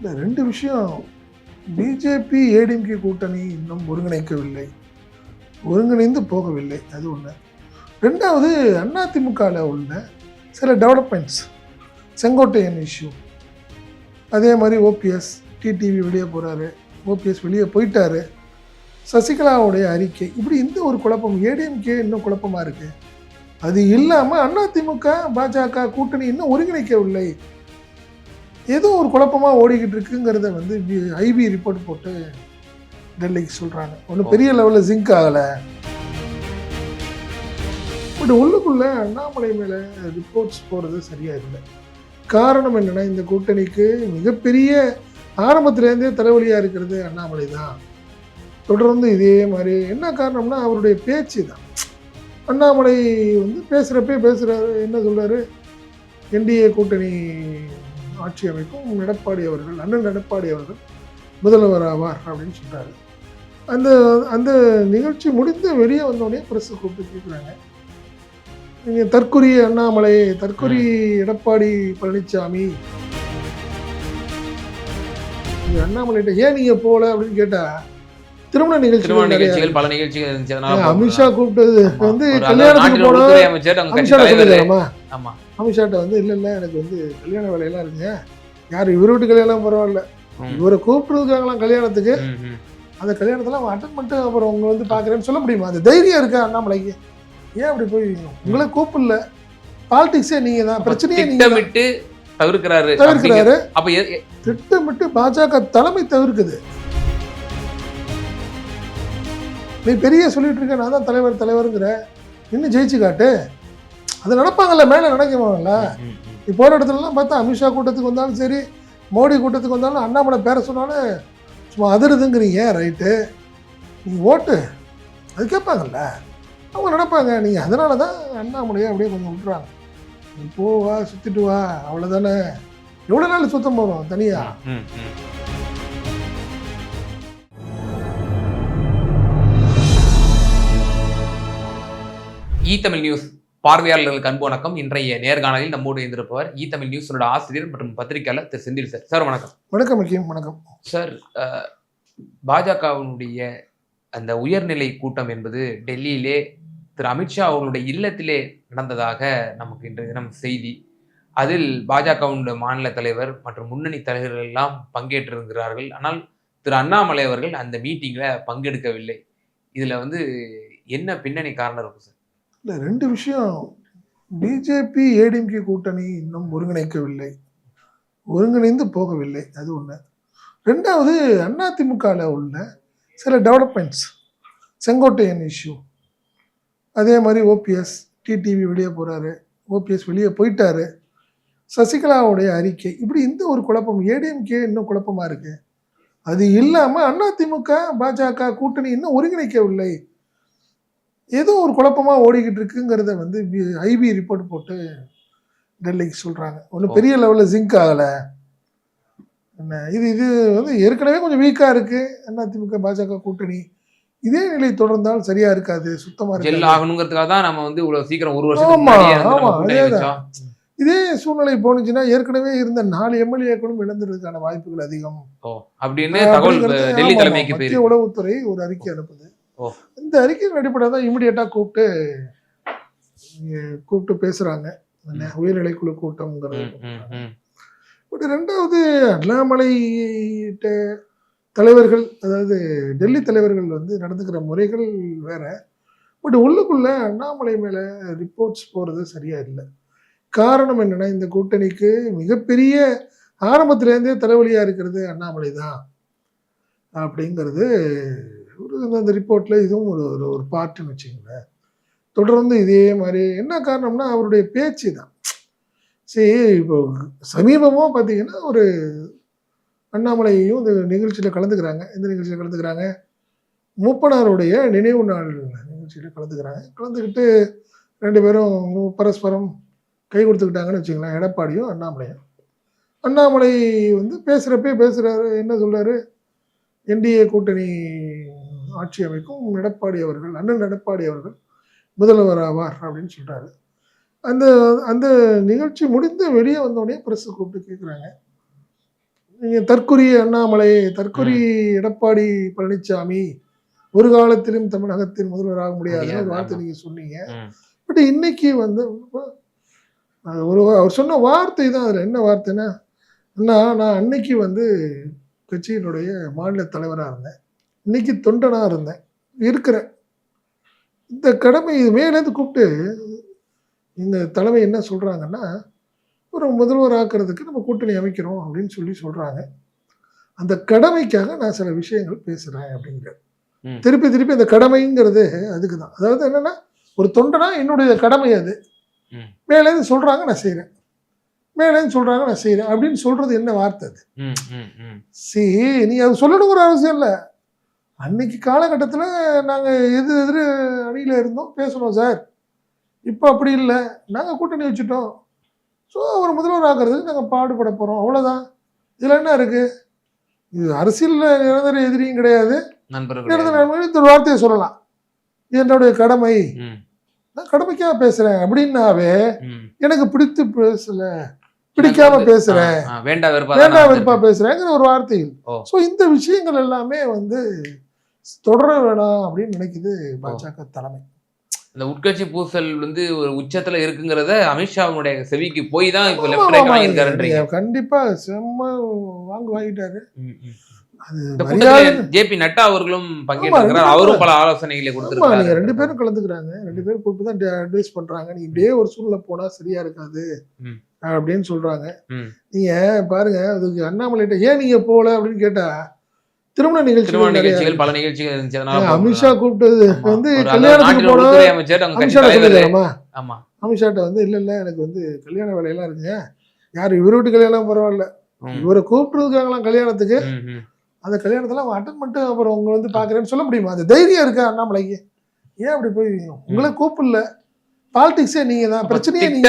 இந்த ரெண்டு விஷயம். பிஜேபி ஏடிஎம்கே கூட்டணி இன்னும் ஒருங்கிணைக்கவில்லை. ஒருங்கிணைந்து போகவில்லை அது ஒன்று ரெண்டாவது அதிமுகவில் உள்ள சில டெவலப்மெண்ட்ஸ் செங்கோட்டையன் இஷ்யூ அதே மாதிரி ஓபிஎஸ் டிடிவி வெளியே போகிறாரு ஓபிஎஸ் வெளியே போயிட்டாரு. சசிகலாவுடைய அறிக்கை. இப்படி இந்த ஒரு குழப்பம் ஏடிஎம்கே இன்னும் குழப்பமாக இருக்குது அது இல்லாமல் அதிமுக பாஜக கூட்டணி இன்னும் ஒருங்கிணைக்கவில்லை. ஏதோ ஒரு குழப்பமாக ஓடிக்கிட்டு இருக்குங்கிறத வந்து ஐபி ரிப்போர்ட் போட்டு டெல்லிக்கு சொல்கிறாங்க ஒன்றும் பெரிய லெவலில் ஜிங்க் ஆகலை. பட் உள்ளுக்குள்ளே அண்ணாமலை மேலே ரிப்போர்ட்ஸ் போகிறது சரியாக இல்லை. காரணம் என்னென்னா இந்த கூட்டணிக்கு மிகப்பெரிய ஆரம்பத்துலேருந்தே தலைவலியாக இருக்கிறது அண்ணாமலை தான். தொடர்ந்து இதே மாதிரி என்ன காரணம்னா அவருடைய பேச்சு தான். அண்ணாமலை வந்து பேசுகிறப்பே பேசுகிறாரு என்ன சொல்கிறாரு என்டிஏ கூட்டணி ஆட்சி அமைக்கும். எடப்பாடி அவர்கள் அண்ணன் எடப்பாடி அவர்கள் முதல்வர் ஆவார் அப்படின்னு சொல்கிறாரு அந்த அந்த நிகழ்ச்சி முடிந்து வெளியே வந்தோடனே ப்ரெஸ்ஸை கூப்பிட்டு கேட்குறாங்க நீங்கள் தற்குறி அண்ணாமலை தற்குறி எடப்பாடி பழனிசாமி அண்ணாமலைகிட்ட ஏன் நீங்கள் போகல அப்படின்னு கேட்டா திருமண திருமண நிகழ்ச்சி நிகழ்ச்சிகள் பல நிகழ்ச்சிகள் இருந்துச்சு. அமித்ஷா கூப்பிட்டது. வந்து கல்யாணத்துக்கு போனோம் அமைச்சர் அமித்ஷா தலைவர் சொல்லிடலாமா ஆமா அமித்ஷாட்ட வந்து இல்லை இல்லை எனக்கு வந்து கல்யாண வேலையெல்லாம் இருக்குங்க. யார் இவர் வீட்டு கல்யாணம் பரவாயில்ல. இவரை கூப்பிட்டுருக்காங்களாம் கல்யாணத்துக்கு. அந்த கல்யாணத்தில் அவன் அட்டன் பண்ணிட்டு அப்புறம் உங்க வந்து பார்க்குறேன்னு சொல்ல முடியுமா? அந்த தைரியம் இருக்கா அண்ணாமலைக்கு? ஏன் அப்படி போய் உங்களை கூப்பிடல? பாலிடிக்ஸே நீங்க தான். பிரச்சனையே. திட்டமிட்டு தவிர்க்கிறாரு தவிர்க்கிறாரு. அப்ப திட்டமிட்டு பாஜக தலைமை தவிர்க்குது. நீ பெரிய சொல்லிட்டு இருக்க நான் தான் தலைவர் தலைவருங்கிற. இன்னும் ஜெயிச்சு காட்டு? அது நடப்பாங்கல்ல மேலே நடக்குவாங்கல்ல ம், ம். நீ போகிற இடத்துலலாம் பார்த்தா அமித்ஷா கூட்டத்துக்கு வந்தாலும் சரி மோடி கூட்டத்துக்கு வந்தாலும் அண்ணாமலை பேர சொன்னாலும் சும்மா அதிருதுங்கிறீங்க ரைட்டு நீங்கள் ஓட்டு. அது கேட்பாங்கல்ல. அவங்க நடப்பாங்க நீங்கள் அதனால தான் அண்ணாமலையை அப்படியே கொஞ்சம் விட்டுறாங்க. நீ போ வா சுற்றிட்டு வா அவ்வளோதானே எவ்வளோ நாள் சுத்தம் போகிறோம் தனியாக. E Tamil news. பார்வையாளர்களுக்கு அன்பு வணக்கம். இன்றைய நேர்காணலில் நம்மோடு இருந்திருப்பவர் ஈ தமிழ் நியூஸோட ஆசிரியர் மற்றும் பத்திரிகையாளர் திரு செந்தில் சார். சார் வணக்கம். வணக்கம் முக்கியம் வணக்கம். சார் பாஜகவினுடைய அந்த உயர்நிலை கூட்டம் என்பது டெல்லியிலே திரு அமித்ஷா அவர்களுடைய இல்லத்திலே நடந்ததாக நமக்கு இன்றைய தினம் செய்தி. அதில் பாஜகவுடைய மாநில தலைவர் மற்றும் முன்னணி தலைவர்கள் எல்லாம் பங்கேற்றிருக்கிறார்கள். ஆனால் திரு அண்ணாமலை அவர்கள் அந்த மீட்டிங்ல பங்கெடுக்கவில்லை. இதுல வந்து என்ன பின்னணி காரணம் இருக்கும் சார்? இல்லை ரெண்டு விஷயம். பிஜேபி ஏடிஎம்கே கூட்டணி இன்னும் ஒருங்கிணைக்கவில்லை. ஒருங்கிணைந்து போகவில்லை அது ஒன்று ரெண்டாவது அதிமுகவில் உள்ள சில டெவலப்மெண்ட்ஸ் செங்கோட்டையன் இஷ்யூ அதே மாதிரி ஓபிஎஸ் டிடிவி வெளியே போகிறாரு ஓபிஎஸ் வெளியே போயிட்டாரு. சசிகலாவுடைய அறிக்கை. இப்படி இந்த ஒரு குழப்பம் ஏடிஎம்கே இன்னும் குழப்பமாக இருக்குது அது இல்லாமல் அதிமுக பாஜக கூட்டணி இன்னும் ஒருங்கிணைக்கவில்லை. ஏதோ ஒரு குழப்பமாக ஓடிக்கிட்டு இருக்குங்கிறத வந்து ஐபி ரிப்போர்ட் போட்டு டெல்லிக்கு சொல்கிறாங்க ஒன்றும் பெரிய லெவலில் ஜிங்க் ஆகலை. என்ன இது இது வந்து ஏற்கனவே கொஞ்சம் வீக்காக இருக்குது அதிமுக பாஜக கூட்டணி. இதே நிலை தொடர்ந்தால் சரியா இருக்காது சுத்தமா இருக்காது. ஆகணுங்கிறதுக்காக தான் நம்ம வந்து இவ்வளவு சீக்கிரம் ஒரு. வச்சோம். இதே சூழ்நிலை போனுச்சுன்னா ஏற்கனவே இருந்த நாலு எம்எல்ஏக்களும் இழந்துறதுக்கான வாய்ப்புகள் அதிகம். அப்படின்னு தகவல் டெல்லி தலைமைக்கு மத்திய உளவுத்துறை ஒரு அறிக்கை அனுப்புது. இந்த அறிக்கையின் அடிப்படையில் தான் இமிடியேட்டா கூப்பிட்டு கூப்பிட்டு பேசுறாங்க. என்ன, உயர்நிலை குழு கூட்டம்ங்கிறது. பட் ரெண்டாவது அண்ணாமலை தலைவர்கள் அதாவது டெல்லி தலைவர்கள் வந்து நடந்துக்கிற முறைகள் வேற. பட் உள்ளுக்குள்ள அண்ணாமலை மேல ரிப்போர்ட்ஸ் போறது சரியா இல்லை. காரணம் என்னன்னா இந்த கூட்டணிக்கு மிகப்பெரிய ஆரம்பத்திலேருந்தே தலைவலியா இருக்கிறது அண்ணாமலை தான் அப்படிங்கிறது ஒரு அந்த ரிப்போர்ட்ல இதுவும் ஒரு ஒரு ஒரு பார்ட்டுன்னு வச்சுக்கோங்களேன். தொடர்ந்து இதே மாதிரி என்ன காரணம்னா அவருடைய பேச்சு தான். சரி இப்போ சமீபமாக பார்த்தீங்கன்னா ஒரு அண்ணாமலையும் இந்த நிகழ்ச்சியில் கலந்துக்கிறாங்க. இந்த நிகழ்ச்சியில் கலந்துக்கிறாங்க? மூப்பனாருடைய நினைவு நாள் நிகழ்ச்சியில் கலந்துக்கிறாங்க. கலந்துக்கிட்டு ரெண்டு பேரும் பரஸ்பரம் கை கொடுத்துக்கிட்டாங்கன்னு வச்சுக்கலாம் எடப்பாடியும் அண்ணாமலையும். அண்ணாமலை வந்து பேசுகிறப்பே பேசுகிறாரு என்ன சொல்கிறாரு என்டிஏ கூட்டணி ஆட்சி அமைக்கும். எடப்பாடி அவர்கள் அண்ணன் எடப்பாடி அவர்கள் முதல்வர் ஆவார் அப்படின்னு சொல்றாரு. அந்த அந்த நிகழ்ச்சி முடிந்து வெளியே வந்தோடனே ப்ரெஸ் கூப்பிட்டு கேட்குறாங்க நீங்க தற்குறி அண்ணாமலை தற்குறி எடப்பாடி பழனிசாமி ஒரு காலத்திலும் தமிழகத்தின் முதல்வராக முடியாதுன்னு முடியாது, வார்த்தை ஆமா. நீங்க சொன்னீங்க. பட் இன்னைக்கு வந்து ஒரு அவர் சொன்ன வார்த்தை தான். அதில் என்ன வார்த்தைன்னா அண்ணா நான் அன்னைக்கு வந்து கட்சியினுடைய மாநில தலைவராக இருந்தேன். இன்னைக்கு தொண்டனாக இருந்தேன். இருக்கிறேன். இந்த கடமை இது மேலேருந்து கூப்பிட்டு இந்த தலைமை என்ன சொல்கிறாங்கன்னா ஒரு முதல்வர் ஆக்குறதுக்கு நம்ம கூட்டணி அமைக்கிறோம் அப்படின்னு சொல்லி சொல்கிறாங்க அந்த கடமைக்காக நான் சில விஷயங்கள் பேசுகிறேன் அப்படிங்கிற ம். திருப்பி திருப்பி அந்த கடமைங்கிறது அதுக்கு தான் அதாவது என்னன்னா ஒரு தொண்டனா என்னுடைய கடமை அது. மேலேருந்து சொல்கிறாங்க நான் செய்கிறேன் மேலேருந்து சொல்கிறாங்க நான் செய்கிறேன் அப்படின்னு சொல்கிறது என்ன வார்த்தை அது? ம், ம், ம். சி நீ அது சொல்லணுங்கிற அவசியம் இல்லை. அன்னைக்கு காலகட்டத்தில் நாங்கள் எது எதிர் அணியில் இருந்தோம் பேசணும் சார். இப்போ அப்படி இல்லை. நாங்கள் கூட்டணி வச்சுட்டோம். ஸோ அவர் முதல்வர் ஆகிறதுக்கு நாங்கள் பாடுபட போகிறோம் அவ்வளோதான் இதில் என்ன இருக்குது இது அரசியலில் நிரந்தர எதிரியும் கிடையாது. நிரந்தர நண்பர்கள் இந்த ஒரு வார்த்தையை சொல்லலாம். இது என்னுடைய கடமை. நான் கடமைக்காக பேசுகிறேன் அப்படின்னாவே. எனக்கு பிடித்து பேசல. பிடிக்காம பேசுகிறேன் வெறுப்பா வேண்டாம் தான் விருப்பா பேசுறேங்கிற ஒரு வார்த்தைகள் ஓ. ஸோ இந்த விஷயங்கள் எல்லாமே வந்து தொடர வேணாம் அப்படின்னு நினைக்குது பாஜக தலைமை. இந்த உட்கட்சி பூசல் வந்து ஒரு உச்சத்துல இருக்குங்கிறத அமித்ஷாவுடைய செவிக்கு போய் தான் இப்போ லெஃப்ட் கண்டிப்பா செம்ம வாங்கு வாங்கிட்டாரு. ஜே பி நட்டா அவர்களும் பேரும் அவரும் பல ஆலோசனைகளை நீங்க ரெண்டு பேரும் கலந்துக்கிறாங்க. ரெண்டு பேரும் கூப்பிட்டு தான் அட்வைஸ் பண்றாங்க. நீ இப்படியே ஒரு சூழ்நிலை போனா சரியா இருக்காது. அப்படின்னு சொல்றாங்க. நீங்க பாருங்க அதுக்கு அண்ணாமலைகிட்ட ஏன் நீங்க போல அப்படின்னு கேட்டா திருமண திருமண நிகழ்ச்சிகள் பல நிகழ்ச்சிகள் இருந்துச்சு. அதனால. அமித்ஷா கூப்பிட்டது. வந்து கல்யாணத்துக்கு போனா அமைச்சர் அமித்ஷா ஆமா. அமித்ஷாட்ட வந்து இல்ல இல்ல எனக்கு வந்து கல்யாண வேலையெல்லாம் இருக்குங்க. யார் இவர் வீட்டு கல்யாணம் பரவாயில்ல இவரை கூப்பிட்டுருக்காங்களாம் கல்யாணத்துக்கு. அந்த கல்யாணத்துல அவன் அட்டன் பண்ணிட்டு அப்புறம் உங்க வந்து பாக்குறேன்னு சொல்ல முடியுமா? அந்த தைரியம் இருக்கா அண்ணாமலைக்கு? ஏன் அப்படி போய் உங்களை கூப்பிடல? பாலிடிக்ஸே நீங்க தான். பிரச்சனையே நீங்க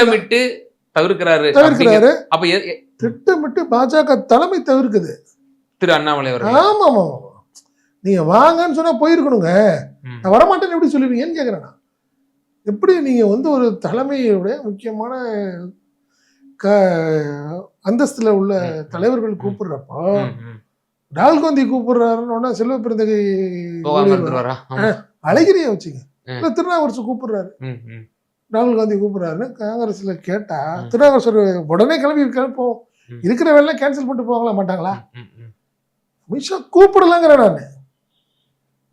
தவிர்க்கிறாரு. தவிர்க்கிறாரு. அப்ப திட்டமிட்டு பாஜக தலைமை தவிர்க்குது. திரு அண்ணாமலை அவர்கள் ஆமா ஆமா ஆமா. நீங்க வாங்கன்னு சொன்னா போயிருக்கணுங்க நான் வரமாட்டேன்னு எப்படி சொல்லுவீங்கன்னு கேக்குறேன் நான். எப்படி நீங்க வந்து ஒரு தலைமையுடைய முக்கியமான க அந்தஸ்துல உள்ள தலைவர்கள் கூப்பிடுறப்போ ம், ம். ராகுல் காந்தி கூப்பிடுறாருன்னு செல்வ பிறந்தகை. அழகிரியை வச்சுங்க. இல்ல திருநாவுக்கரசு கூப்பிடுறாரு. ராகுல் காந்தி கூப்பிடுறாருன்னு காங்கிரஸ்ல கேட்டா ம். திருநாவுக்கரசர் உடனே கிளம்பி கிளப்போம் ம். இருக்கிற வேலை கேன்சல் பண்ணிட்டு போவாங்களா மாட்டாங்களா ம், ம். அமித்ஷா கூப்பிடலங்கிற நான்.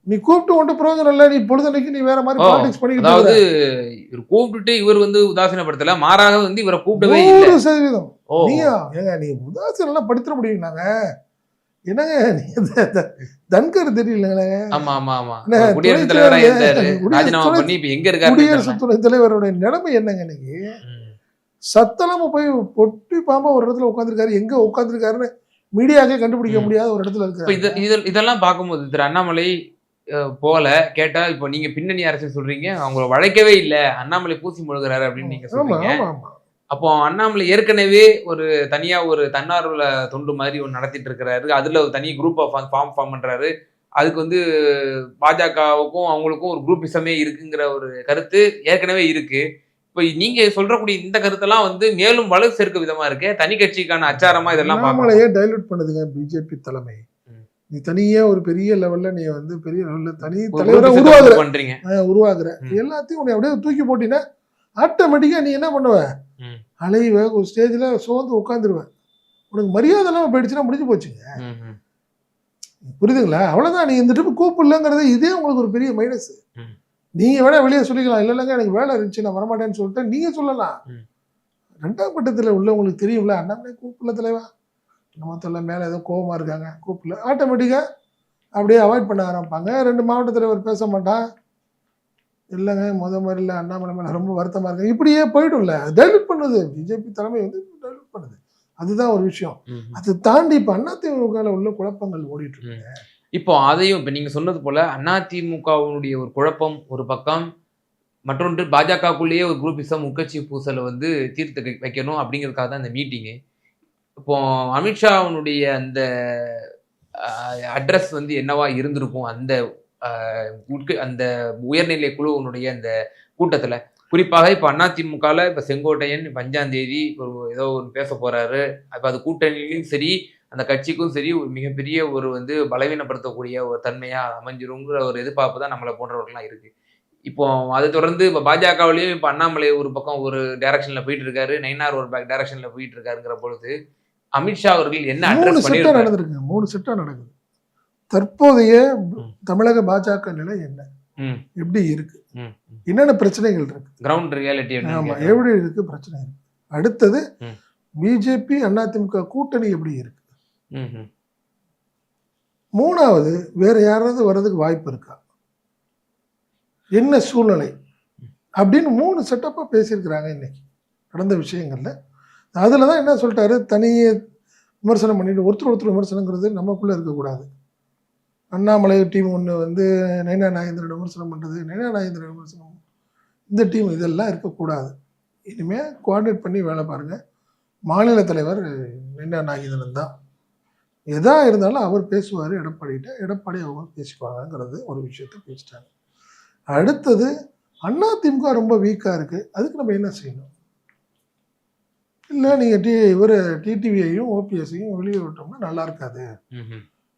நீ கூப்பிட்டு ஒன்றும் பிரயோஜனம் இல்லை நீ பொழுதன்னைக்கு நீ வேற மாதிரி பாலிடிக்ஸ் பண்ணிக்கிட்டு அதாவது. இவர் கூப்பிட்டுட்டு இவர் வந்து உதாசீனப்படுத்தல மாறாக வந்து இவரை கூப்பிடவே இல்லை. சதவீதம். நீயா? ஏங்க நீ உதாசீனம் படுத்துற முடியுங்களாங்க என்னங்க நீ தன்கர் தெரியலங்க ஆமா ஆமா ஆமா. குடியரசுத் தலைவரா குடியரசு துணைத் தலைவருடைய நிலைமை என்னங்க இன்னைக்கு? சத்தலாம போய் பொட்டி பாம்பா ஒரு இடத்துல உட்காந்துருக்காரு எங்க உட்காந்துருக்காருன்னு மீடியாக்கே கண்டுபிடிக்க. முடியாத ஒரு இடத்துல இது- இதெல்லாம் பார்க்கும்போது திரு அண்ணாமலை போல கேட்டா இப்போ நீங்க பின்னணி அரசியல் சொல்றீங்க. அவங்கள வளைக்கவே இல்ல. அண்ணாமலை பூசி முழுகிறாரு அப்படின்னு நீங்க சொல்றீங்க. அப்போ அண்ணாமலை ஏற்கனவே ஒரு தனியா ஒரு தன்னார்வல தொண்டு மாதிரி ஒன்று நடத்திட்டு இருக்கிறாரு. அதுல ஒரு தனி குரூப் ஆஃப் ஃபார்ம் ஃபார்ம் பண்றாரு. அதுக்கு வந்து பாஜகவுக்கும் அவங்களுக்கும் ஒரு குரூப்பிசமே இருக்குங்கிற ஒரு கருத்து ஏற்கனவே இருக்கு. இப்போ நீங்க சொல்றக்கூடிய இந்த கருத்தெல்லாம் வந்து மேலும் வலு சேர்க்க விதமா இருக்கு. தனி கட்சிக்கான அச்சாரமா இதெல்லாம் அண்ணாமலையே டைலூட் பண்ணுதுங்க பிஜேபி தலைமை. நீ தனியா ஒரு பெரிய லெவல்ல நீ வந்து பெரிய லெவல்ல தனி தலைவரை உருவாகுற பண்றீங்க. உருவாகுற. எல்லாத்தையும் உன்னை அப்படியே தூக்கி போட்டினா ஆட்டோமேட்டிக்கா நீ என்ன பண்ணுவ. அலைவ ஒரு ஸ்டேஜ்ல சோர்ந்து உட்காந்துருவ உனக்கு மரியாதை இல்லாம போயிடுச்சுன்னா முடிஞ்சு போச்சுங்க. புரியுதுங்களா? அவ்வளவுதான். நீ இந்த ட்ரிப்பு கூப்பிடலங்கிறது இதே உங்களுக்கு ஒரு பெரிய மைனஸ் ம். நீங்க வேணா வெளியே சொல்லிக்கலாம். இல்ல இல்லைங்க எனக்கு வேலை இருந்துச்சு நான் வரமாட்டேன்னு சொல்லிட்டு நீங்க சொல்லலாம். ரெண்டாம் பட்டத்துல உள்ளவங்களுக்கு தெரியும்ல அண்ணாமலை கூப்பிடல தலைவா? நம்ம தொல்லை மேல ஏதோ கோவமா இருக்காங்க கூப்பிடல. ஆட்டோமேட்டிக்கா அப்படியே அவாய்ட் பண்ண ஆரம்பிப்பாங்க. ரெண்டு மாவட்ட தலைவர் பேச மாட்டான் இல்லைங்க முத மாதிரி இல்லை அண்ணாமலை மேல ரொம்ப வருத்தமா இருக்கு இப்படியே போயிடும்ல. டைலூட் பண்ணுது. பிஜேபி தலைமை வந்து டைலூட் பண்ணுது. அதுதான் ஒரு விஷயம். அதை தாண்டி இப்ப அதிமுக உள்ள குழப்பங்கள் ஓடிட்டு இருக்கு இப்போ அதையும் இப்ப நீங்க சொன்னது போல அதிமுகவினுடைய ஒரு குழப்பம் ஒரு பக்கம் மற்றொன்று பாஜகக்குள்ளேயே ஒரு குரூப்பிசம் உட்கட்சி பூசலை வந்து தீர்த்து வைக்கணும் அப்படிங்கிறதுக்காக தான் இந்த மீட்டிங்கு இப்போ அமித்ஷாவினுடைய அந்த அட்ரஸ் வந்து என்னவா இருந்திருக்கும் அந்த உட்க அந்த உயர்நிலை குழுவினுடைய அந்த கூட்டத்துல? குறிப்பாக இப்போ அதிமுகவில் இப்போ செங்கோட்டையன் இப்போ அஞ்சாம் தேதி ஒரு ஏதோ ஒன்று பேச போறாரு. அப்போ அது கூட்டணியிலையும் சரி அந்த கட்சிக்கும் சரி ஒரு மிகப்பெரிய ஒரு வந்து பலவீனப்படுத்தக்கூடிய ஒரு தன்மையா அமைஞ்சிருங்கிற ஒரு எதிர்பார்ப்பு தான் நம்மளை போன்றவர்கள்லாம் இருக்கு. இப்போ அதை தொடர்ந்து இப்போ பாஜகவிலையும் இப்போ அண்ணாமலை ஒரு பக்கம் ஒரு டைரக்ஷன்ல போயிட்டு இருக்காரு. நைனார் ஒரு பேக் டைரக்ஷன்ல போயிட்டு இருக்காருங்கிற பொழுது அமித்ஷா அவர்கள் என்ன மூணு அட்ரஸ் செட்டா பண்ணியிருக்காரு? நடந்திருக்கு. மூணு செட்டா நடக்குது. தற்போதைய. தமிழக பாஜக நிலை என்ன? எப்படி இருக்கு? என்னென்ன பிரச்சனைகள் இருக்கு? கிரவுண்ட் ரியாலிட்டி ஆமா எப்படி இருக்கு பிரச்சனை இருக்கு? அடுத்தது. பிஜேபி அதிமுக கூட்டணி எப்படி இருக்கு? மூணாவது வேற யாராவது வர்றதுக்கு வாய்ப்பு இருக்கா? என்ன சூழ்நிலை? அப்படின்னு மூணு செட்டப்பா பேசியிருக்கிறாங்க இன்னைக்கு நடந்த விஷயங்கள்ல. அதுல தான் என்ன சொல்லிட்டாரு? தனியே விமர்சனம் பண்ணிட்டு ஒருத்தர் ஒருத்தர் விமர்சனங்கிறது நமக்குள்ள இருக்கக்கூடாது. அண்ணாமலை டீம் ஒன்று வந்து நைனா நாகேந்திரன் விமர்சனம் பண்ணுறது நைனா நாகேந்திரன் விமர்சனம். இந்த டீம் இதெல்லாம் இருக்கக்கூடாது. இனிமேல் கோஆர்டினேட் பண்ணி வேலை பாருங்கள் மாநில தலைவர் நைனா நாகேந்திரன் தான். எதா இருந்தாலும் அவர் பேசுவார் எடப்பாடிகிட்ட. எடப்பாடி அவங்க பேசிக்குவாங்கங்கிறது ஒரு விஷயத்த பேசிட்டாங்க. அடுத்தது அண்ணா திமுக ரொம்ப வீக்காக இருக்குது அதுக்கு நம்ம என்ன செய்யணும்? இல்லை நீங்கள் டி இவர் டிடிவியையும் ஓபிஎஸ்ஸையும் வெளியே விட்டோம்னா நல்லா இருக்காது.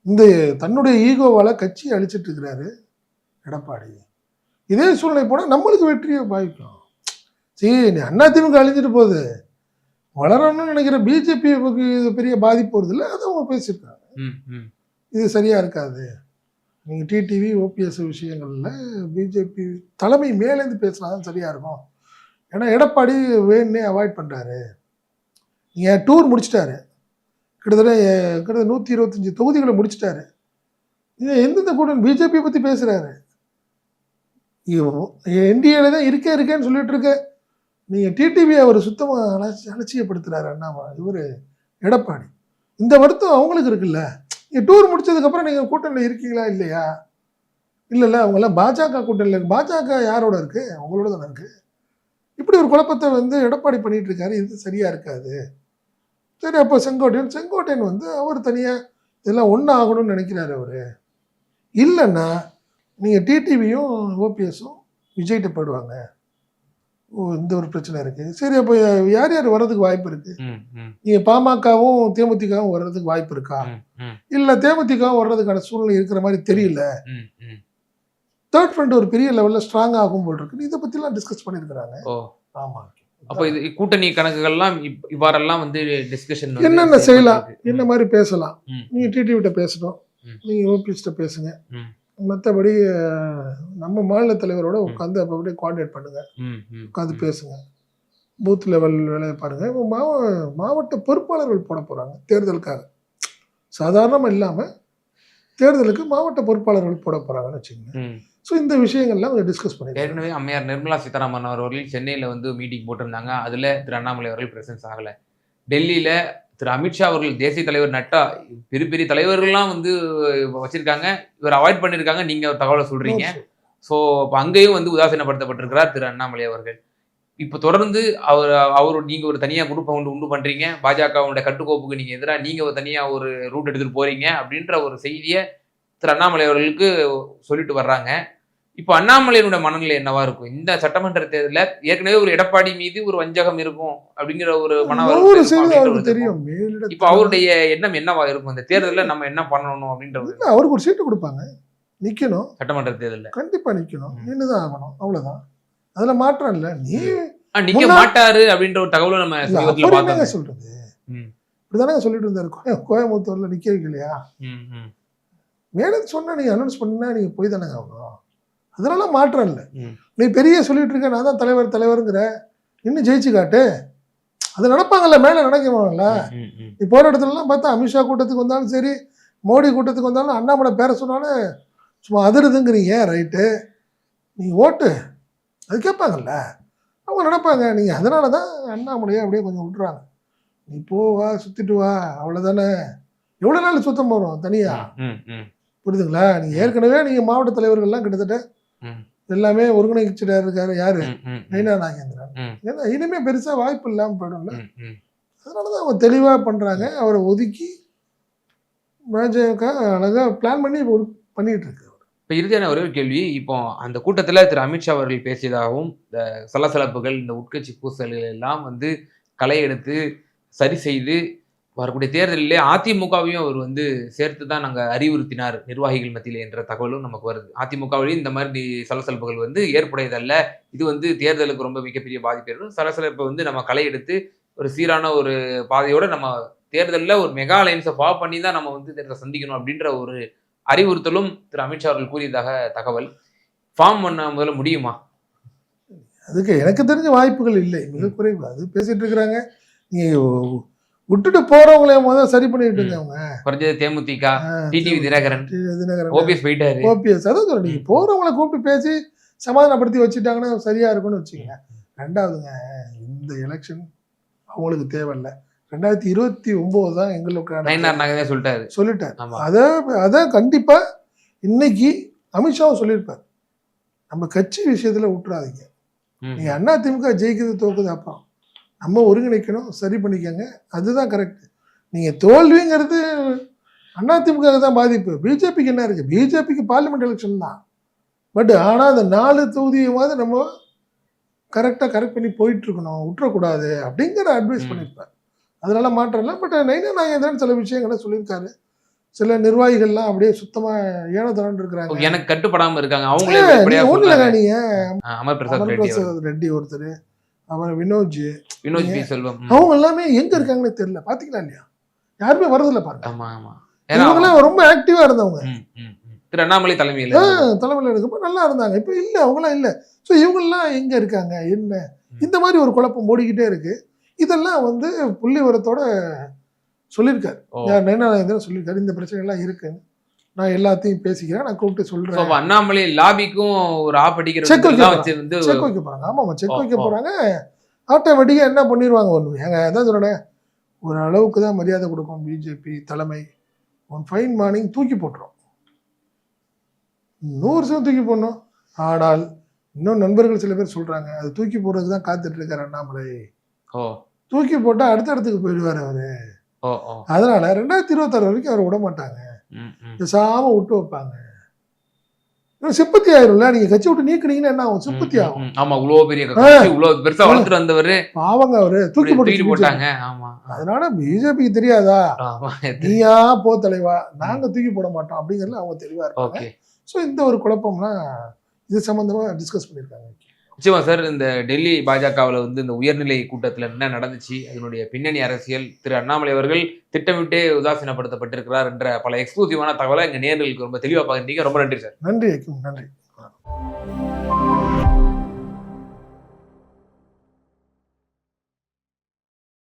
இந்த தன்னுடைய ஈகோவால் கட்சி அழிச்சிட்டு இருக்கிறாரு எடப்பாடி. இதே சூழ்நிலை போனால் நம்மளுக்கு வெற்றியை பாய்க்கும் சரி நீ அதிமுக அழிஞ்சிட்டு போகுது. வளரணும்னு நினைக்கிற பிஜேபி இது பெரிய பாதிப்பு வருது இல்லை? அதை அவங்க பேசியிருக்காங்க. ம் ம். இது சரியாக இருக்காது. நீங்கள் டிடிவி ஓபிஎஸ் விஷயங்களில் பிஜேபி தலைமை மேலேருந்து பேசினா தான் சரியாக இருக்கும். ஏன்னா எடப்பாடி வேணுன்னே அவாய்ட் பண்ணுறாரு நீங்கள் டூர் முடிச்சிட்டாரு. கிட்டத்தட்ட கிட்டத்தட்ட நூற்றி இருபத்தஞ்சி தொகுதிகளை முடிச்சிட்டாரு. இது எந்தெந்த கூட்டணி பிஜேபி பற்றி பேசுகிறாரு என்டிஏல தான் இருக்கே இருக்கேன்னு சொல்லிட்டு இருக்க. நீங்கள் டிடிவி அவர் சுத்தமாக அலட்சி அலட்சியப்படுத்துகிறாரு அண்ணாமா இவர் எடப்பாடி. இந்த வருத்தம் அவங்களுக்கு இருக்குல்ல? நீங்கள் டூர் முடிச்சதுக்கப்புறம் நீங்கள் கூட்டணியில் இருக்கீங்களா இல்லையா? இல்லை இல்லை அவங்கெல்லாம் பாஜக கூட்டணியில் இருக்கு. பாஜக யாரோட இருக்குது அவங்களோட தானே இருக்குது இப்படி ஒரு குழப்பத்தை வந்து எடப்பாடி பண்ணிகிட்டு இருக்காரு. இது சரியாக இருக்காது. சரி அப்போ செங்கோட்டையன் செங்கோட்டையன் வந்து அவர் தனியாக இதெல்லாம் ஒன்று ஆகணும்னு நினைக்கிறாரு அவர். இல்லைன்னா நீங்கள் டிடிவியும் ஓபிஎஸும் விஜய்கிட்ட போயிடுவாங்க. ஓ இந்த ஒரு பிரச்சனை இருக்குது சரி அப்போ யார் யார் வர்றதுக்கு வாய்ப்பு இருக்குது நீங்கள் பாமகவும் தேமுதிகவும் வர்றதுக்கு வாய்ப்பு இருக்கா? இல்லை தேமுதிகவும் வர்றதுக்கான சூழ்நிலை இருக்கிற மாதிரி தெரியல. தேர்ட் ஃப்ரண்ட் ஒரு பெரிய லெவலில் ஸ்ட்ராங் ஆகும் போல் இருக்கு. இதை பற்றிலாம் டிஸ்கஸ் பண்ணியிருக்கிறாங்க. ஆமாம் அப்போ இது கூட்டணி கணக்குகள்லாம் இவ்வாறெல்லாம் வந்து டிஸ்கஷன் என்னென்ன செய்யலாம்? என்ன மாதிரி பேசலாம். நீங்கள் டிடிவிட்ட பேசணும். நீங்கள் ஓபிஎஸ்ட்ட பேசுங்க. மற்றபடி நம்ம மாநில தலைவரோட உட்காந்து அப்போ அப்படியே கோஆர்டினேட் பண்ணுங்க. உட்காந்து பேசுங்க. பூத் லெவல் வேலையை பாருங்க. மாவ மாவட்ட பொறுப்பாளர்கள் போட போகிறாங்க தேர்தலுக்காக. சாதாரணமாக இல்லாமல் தேர்தலுக்கு மாவட்ட பொறுப்பாளர்கள் போட போகிறாங்கன்னு வச்சுக்கோங்க. ஸோ இந்த விஷயங்கள்லாம் அவங்க டிஸ்கஸ் பண்ணிருக்காங்க. ஏற்கனவே அம்மையார் நிர்மலா சீதாராமன் அவர்கள் சென்னையில வந்து மீட்டிங் போட்டிருந்தாங்க. அதுல திரு அண்ணாமலை அவர்கள் பிரசன்ஸ் ஆகல. டெல்லியில திரு அமித்ஷா அவர்கள் தேசிய தலைவர் நட்டா பெரிய பெரிய தலைவர்கள்லாம் வந்து வச்சிருக்காங்க. இவர் அவாய்ட் பண்ணிருக்காங்க. நீங்க ஒரு தகவலை சொல்றீங்க. ஸோ இப்போ அங்கேயும் வந்து உதாசீனப்படுத்தப்பட்டிருக்கிறார் திரு அண்ணாமலை அவர்கள். இப்போ தொடர்ந்து அவர் அவர் நீங்க ஒரு தனியா குரூப்பை உண்டு உண்டு பண்றீங்க. பாஜகவுடைய கட்டுக்கோப்புக்கு நீங்க எதிராக நீங்க ஒரு தனியா ஒரு ரூட் எடுத்துட்டு போறீங்க அப்படின்ற ஒரு செய்தியை திரு அண்ணாமலை அவர்களுக்கு சொல்லிட்டு வர்றாங்க. இப்போ அண்ணாமலையினுடைய மனநிலை என்னவா இருக்கும்? இந்த சட்டமன்ற தேர்தலில் ஏற்கனவே ஒரு எடப்பாடி மீது ஒரு வஞ்சகம் இருக்கும் அப்படிங்கிற ஒரு மன நூறு வருத்தம் இருக்கும் சதவீதம் அப்படின்ற அவருக்கு ஒரு தெரியும் இப்போ அவருடைய எண்ணம் என்னவா இருக்கும்? இந்த தேர்தலில் நம்ம என்ன பண்ணணும் அப்படின்ற ஒரு இல்ல, அவருக்கு ஒரு சீட்டு கொடுப்பாங்க. நிக்கணும். சட்டமன்ற தேர்தலில். கண்டிப்பா நிக்கணும். ம். நின்றுதான் ஆகணும். அவ்வளவுதான். அதுல மாற்றம் இல்ல. நீ நிக்க மாட்டாரு அப்படின்ற ஒரு தகவலும் நம்ம சொல்றது. இப்படிதானே சொல்லிட்டு இருந்தாரு. கோய- கோயம்புத்தூர்ல நிக்க வைக்கலையா மேடம் சொன்னா நீங்க அனௌன்ஸ் பண்ணா நீங்க போய் தானே ஆகணும். அதனால மாற்றம் இல்லை. நீ பெரிய சொல்லிட்டு இருக்க நான் தான் தலைவர் தலைவருங்கிற. இன்னும் ஜெயிச்சு காட்டு. அது நடப்பாங்கல்ல மேல நடக்குவாங்கல்ல நீ போற இடத்துலலாம் பார்த்தா அமித்ஷா கூட்டத்துக்கு வந்தாலும் சரி மோடி கூட்டத்துக்கு வந்தாலும் அண்ணாமலை பேர சொன்னாலும் சும்மா அதிருதுங்கிறீங்க ரைட்டு நீ ஓட்டு. அது கேட்பாங்கல்ல. அவங்க நடப்பாங்க. நீங்கள் அதனால தான் அண்ணாமலையை அப்படியே கொஞ்சம் விட்டுறாங்க. நீ போ வா சுற்றிட்டு வா அவ்வளோதானே எவ்வளோ நாள் சுத்தம் போகிறோம் தனியாக புரியுதுங்களா? நீங்கள் ஏற்கனவே நீங்கள் மாவட்ட தலைவர்கள்லாம் கிட்டத்தட்ட ம். எல்லாமே ஒருங்கிணைச்சிட்டு இருக்காரு. யாரு? நைனா நாகேந்திரன். ஏன்னா இனிமே பெருசாக வாய்ப்பு இல்லாமல் போயிடும்ல. ம், ம். அதனால தான் அவங்க தெளிவாக பண்ணுறாங்க அவரை ஒதுக்கி பாஜக அழகாக பிளான் பண்ணி இப்போ பண்ணிட்டு இருக்கு இப்ப இறுதியான ஒரே ஒரு கேள்வி. இப்போ அந்த கூட்டத்துல திரு அமித்ஷா அவர்கள் பேசியதாகவும் இந்த சலசலப்புகள் இந்த உட்கட்சி பூசல்கள் எல்லாம் வந்து களை எடுத்து சரி செய்து வரக்கூடிய தேர்தலிலே அதிமுகவையும் அவர் வந்து சேர்த்து தான் நாங்கள் அறிவுறுத்தினார் நிர்வாகிகள் மத்தியில் என்ற தகவலும் நமக்கு வருது. அதிமுகவிலையும் இந்த மாதிரி சலசலப்புகள் வந்து ஏற்புடையதல்ல. இது வந்து தேர்தலுக்கு ரொம்ப மிகப்பெரிய பாதிப்பு ஏற்படும். சலசலப்பை வந்து நம்ம களை எடுத்து ஒரு சீரான ஒரு பாதையோட நம்ம தேர்தலில் ஒரு மெகா அலைன்ஸை ஃபாலோ பண்ணி தான் நம்ம வந்து தேர்தலை சந்திக்கணும் அப்படின்ற ஒரு அறிவுறுத்தலும் திரு அமித்ஷா அவர்கள் கூறியதாக தகவல். ஃபார்ம் பண்ண முதல்ல முடியுமா? அதுக்கு எனக்கு தெரிஞ்ச வாய்ப்புகள் இல்லை. மிக குறைவு. அது பேசிட்டு இருக்கிறாங்க. நீங்கள் விட்டுட்டு போறவங்களே முதல்ல சரி பண்ணிட்டுங்க அவங்க குறைஞ்சது தேமுதிக டிடிவி தினகரன் தினகரன் ஓபிஎஸ் போயிட்டாரு. ஓபிஎஸ் அதான் சொல்றேன் நீங்க போறவங்கள கூப்பிட்டு பேசி சமாதானப்படுத்தி வச்சுட்டாங்கன்னா சரியா இருக்கும்னு வச்சுக்கோங்க. ரெண்டாவதுங்க இந்த எலெக்ஷன் அவங்களுக்கு தேவையில்ல. ரெண்டாயிரத்தி இருபத்தி ஒன்பது தான் நாகதே சொல்லிட்டாரு. சொல்லிட்டார். அதை அதை கண்டிப்பா இன்னைக்கு அமித்ஷாவும் சொல்லியிருப்பார். நம்ம கட்சி விஷயத்துல விட்டுறாதீங்க. நீங்க அண்ணா திமுக ஜெயிக்குது தோக்குது அப்புறம் நம்ம ஒருங்கிணைக்கணும். சரி பண்ணிக்கங்க. அதுதான் கரெக்ட் நீங்க தோல்விங்கிறது அண்ணா திமுக தான் பாதிப்பு. பிஜேபிக்கு என்ன இருக்கு? பிஜேபிக்கு பார்லிமெண்ட் எலெக்ஷன் தான். பட் ஆனா அந்த நாலு தொகுதியுமாவது நம்ம கரெக்டாக கரெக்ட் பண்ணி போயிட்டு இருக்கணும் விட்டுறக்கூடாது அப்படிங்கிற அட்வைஸ் ம். பண்ணியிருப்பார் அதனால மாற்றம் இல்லை. பட் நைனா நாயகன் சில விஷயங்களை சொல்லியிருக்காரு. சில நிர்வாகிகள்லாம் அப்படியே சுத்தமா ஏனத்தனம் இருக்கிறாங்க. எனக்கு கட்டுப்படாம இருக்காங்க. அவங்களே சொல்றாங்க. இல்லைங்க நீங்க அமர். பிரசாத் ரெட்டி ஒருத்தர். அப்புறம் வினோஜ் வினோத் பி செல்வம். அவங்க எல்லாமே எங்க இருக்காங்கன்னு தெரியல. பாத்தீங்களா இல்லையா? யாருமே வரதில்ல பாருங்க. ஆமா ஆமா. இவங்கெல்லாம் ரொம்ப ஆக்டிவா இருந்தவங்க. திரு அண்ணாமலை தலைமையில தலைமையில இருக்கப்ப நல்லா இருந்தாங்க. இப்ப இல்ல அவங்களாம் இல்ல. ஸோ இவங்கெல்லாம் எங்க இருக்காங்க? என்ன? இந்த மாதிரி ஒரு குழப்பம் ஓடிக்கிட்டே இருக்கு. இதெல்லாம் வந்து புள்ளி உரத்தோட சொல்லியிருக்காரு. யார் நயனானந்தன் சொல்லியிருக்காரு. இந்த பிரச்சனை எல்லாம் இருக்குன்னு. நான் எல்லாத்தையும் பேசிக்கிறேன் நான் கூப்பிட்டு சொல்றேன். அண்ணாமலை லாபிக்கும் ஒரு ஆப் Check அடிக்கிறது வைக்க வச்சு வந்து செக் வைக்க போறாங்க. ஆமாம் செக் ஓ, வைக்க. போறாங்க. ஆட்டோமேட்டிக்காக என்ன பண்ணிடுவாங்க ஒன்று ஏங்க அதான் சொல்றேன். ஒரு அளவுக்கு தான் மரியாதை கொடுக்கும் பிஜேபி தலைமை. ஒன் ஃபைன் மார்னிங் தூக்கி போட்டுரும். நூறு சதம் தூக்கி போடணும். ஆனால் இன்னும் நண்பர்கள் சில பேர் சொல்றாங்க அது தூக்கி போடுறதுக்கு தான் காத்துட்டு இருக்காரு அண்ணாமலை தூக்கி போட்டா அடுத்த இடத்துக்கு போயிடுவார் அவரு. அதனால ரெண்டாயிரத்தி இருபத்தாறு வரைக்கும் அவர் விட மாட்டாங்க. ம், ம். பேசாம விட்டு வைப்பாங்க. சிப்பத்தி ஆயிரும்ல? நீங்க கட்சி விட்டு நீக்கினீங்கன்னா என்ன ஆகும்? சிப்பத்தி ஆகும். ஆமா இவ்வளவு பெரிய இவ்வளவு பெருசா வளர்த்துட்டு வந்தவரு. பாவங்க அவரு. தூக்கி போட்டு போட்டாங்க. ஆமா. அதனால பிஜேபிக்கு தெரியாதா? ஆமா நீயா போ தலைவா? நாங்க தூக்கி போட மாட்டோம் அப்படிங்கறதுல அவங்க தெளிவா இருக்காங்க. ஸோ இந்த ஒரு குழப்பம்லாம் இது சம்பந்தமா டிஸ்கஸ் பண்ணியிருக்காங்க. நிச்சயமா சார் இந்த டெல்லி பாஜகவில் வந்து இந்த உயர்நிலை கூட்டத்தில் என்ன நடந்துச்சு அதனுடைய பின்னணி அரசியல் திரு அண்ணாமலை அவர்கள் திட்டமிட்டே உதாசீனப்படுத்தப்பட்டிருக்கிறார் என்ற பல எக்ஸ்க்ளூசிவான தகவலை எங்கள் நேர்களுக்கு ரொம்ப தெளிவாக பகிர்ந்தீங்க. ரொம்ப நன்றி சார். நன்றி நன்றி.